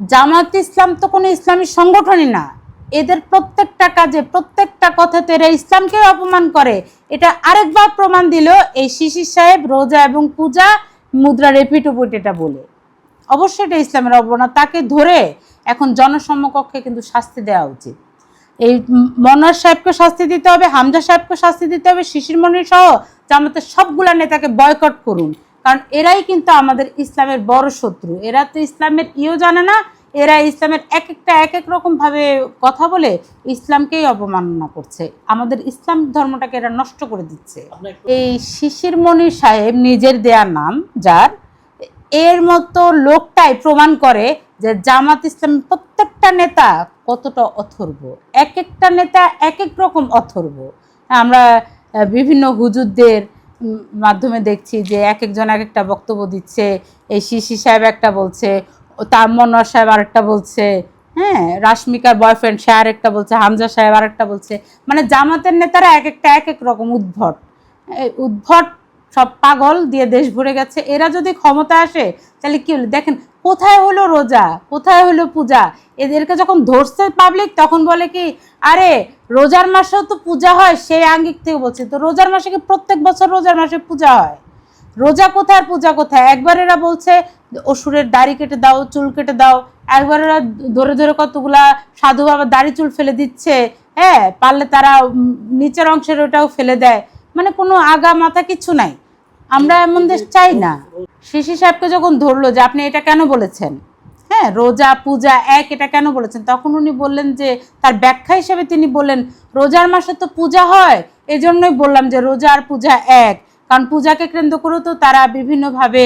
জামাত ইসলাম তো কোনো ইসলামী সংগঠনই না। এদের প্রত্যেকটা কাজে, প্রত্যেকটা কথাতে এরা ইসলামকে অপমান করে। এটা আরেকবার প্রমাণ দিল এই শিশির সাহেব, রোজা এবং পূজা মুদ্রা রেপিটোপুট এটা বলে। অবশ্যই এটা ইসলামের অবমাননা। তাকে ধরে এখন জনসমকক্ষে কিন্তু শাস্তি দেওয়া উচিত। এই মনোয়ার সাহেবকে শাস্তি দিতে হবে, হামজা সাহেবকে শাস্তি দিতে হবে, শিশির মনির সহ জামাতের সবগুলা নেতাকে বয়কট করুন। কারণ এরাই কিন্তু আমাদের ইসলামের বড় শত্রু। এরা তো ইসলামের ইও জানে না এরা ইসলামের এক একটা এক এক রকম ভাবে কথা বলে ইসলামকেই অবমাননা করছে। আমাদের ইসলাম ধর্মটাকে এরা নষ্ট করে দিচ্ছে। এই শিশির মনির সাহেব নিজের দেয়া নাম যার এর মতো লোকটাই প্রমাণ করে যে জামাত ইসলামের প্রত্যেকটা নেতা কতটা অথর্ব। এক একটা নেতা এক এক রকম অথর্ব। আমরা বিভিন্ন হুজুরদের মাধ্যমে দেখছি যে এক একজন এক একটা বক্তব্য দিচ্ছে, এই শিশি সাহেব একটা বলছে তার মনোয়ার সাহেব আরেকটা বলছে হ্যাঁ রাশমিকার বয়ফ্রেন্ড সে আরেকটা বলছে, হামজা সাহেব আরেকটা বলছে। মানে জামাতের নেতারা এক একটা এক এক রকম উদ্ভট। উদ্ভট সব পাগল দিয়ে দেশ ভরে গেছে। এরা যদি ক্ষমতা আসে, তাহলে কি হলো? দেখেন, কোথায় হলো রোজা? কোথায় হলো পূজা? এদেরকে যখন ধরছে পাবলিক তখন বলে কি, আরে রোজার মাসেও তো পূজা হয়, সেই আঙ্গিক থেকে বলছে। তো রোজার মাসে কি প্রত্যেক বছর রোজার মাসে পূজা হয়? রোজা কোথায় আর পূজা কোথায়? একবার এরা বলছে, অসুরের দাড়ি কেটে দাও, চুল কেটে দাও। একবার এরা ধরে ধরে কতগুলা সাধু বাবা দাড়ি চুল ফেলে দিচ্ছে। হ্যাঁ পারলে তারা নিচের অংশের ওটাও ফেলে দেয়। মানে কোনো আগা মাথা কিছু নাই। আমরা এমন দেশ চাই না। শিশি সাহেবকে যখন ধরলো যে আপনি এটা কেন বলেছেন? হ্যাঁ রোজা, পূজা, এক, এটা কেন বলেছেন? তখন উনি বললেন যে, তার ব্যাখ্যা হিসেবে তিনি বললেন, রোজার মাসে তো পূজা হয়, এজন্যই বললাম যে রোজা আর পূজা এক। কারণ পূজাকে কেন্দ্র করেও তো তারা বিভিন্নভাবে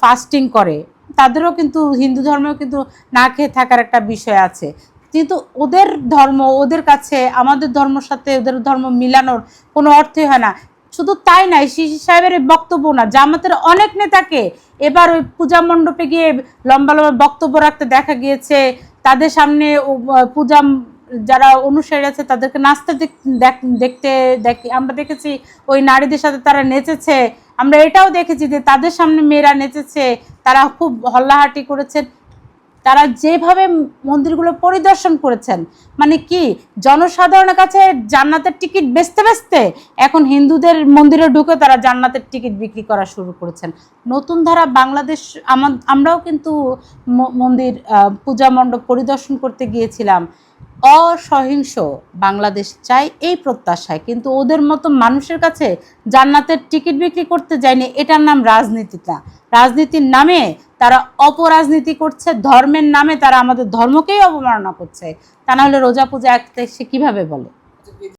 ফাস্টিং করে। তাদেরও কিন্তু, হিন্দু ধর্মেও কিন্তু না খেয়ে থাকার একটা বিষয় আছে। কিন্তু ওদের ধর্ম, ওদের কাছে, আমাদের ধর্মের সাথে, ওদের ধর্ম মিলানোর কোনো অর্থই হয় না। শুধু তাই নাই শিশি সাহেবের বক্তব্য না, জামাতের অনেক নেতাকে এবার ওই পূজা মণ্ডপে গিয়ে লম্বা লম্বা বক্তব্য রাখতে দেখা গিয়েছে। তাদের সামনে পূজা যারা অনুসারী আছে, তাদেরকে নাচতে দেখ- দেখ- দেখতে দেখি। আমরা দেখেছি ওই নারীদের সাথে তারা নেচেছে। আমরা এটাও দেখেছি যে তাদের সামনে মেয়েরা নেচেছে। তারা খুব হল্লাহাটি করেছেন। তারা যেভাবে মন্দিরগুলো পরিদর্শন করেছেন মানে কি, জনসাধারণের কাছে জান্নাতের টিকিট বেচতে বেচতে এখন হিন্দুদের মন্দিরে ঢুকে তারা জান্নাতের টিকিট বিক্রি করা শুরু করেছেন। নতুন ধারা বাংলাদেশ, আমা- আমরাও কিন্তু মন্দির পূজা মণ্ডপ পরিদর্শন করতে গিয়েছিলাম। অসহিংস বাংলাদেশ চাই এই প্রত্যাশায়। কিন্তু ওদের মতো মানুষের কাছে জান্নাতের টিকিট বিক্রি করতে যায়নি, এটার নাম রাজনীতি না। রাজনীতির নামে তারা অপরাজনীতি করছে, ধর্মের নামে তারা আমাদের ধর্মকেই অবমাননা করছে। তা না হলে রোজা পূজা এক সে কীভাবে বলে?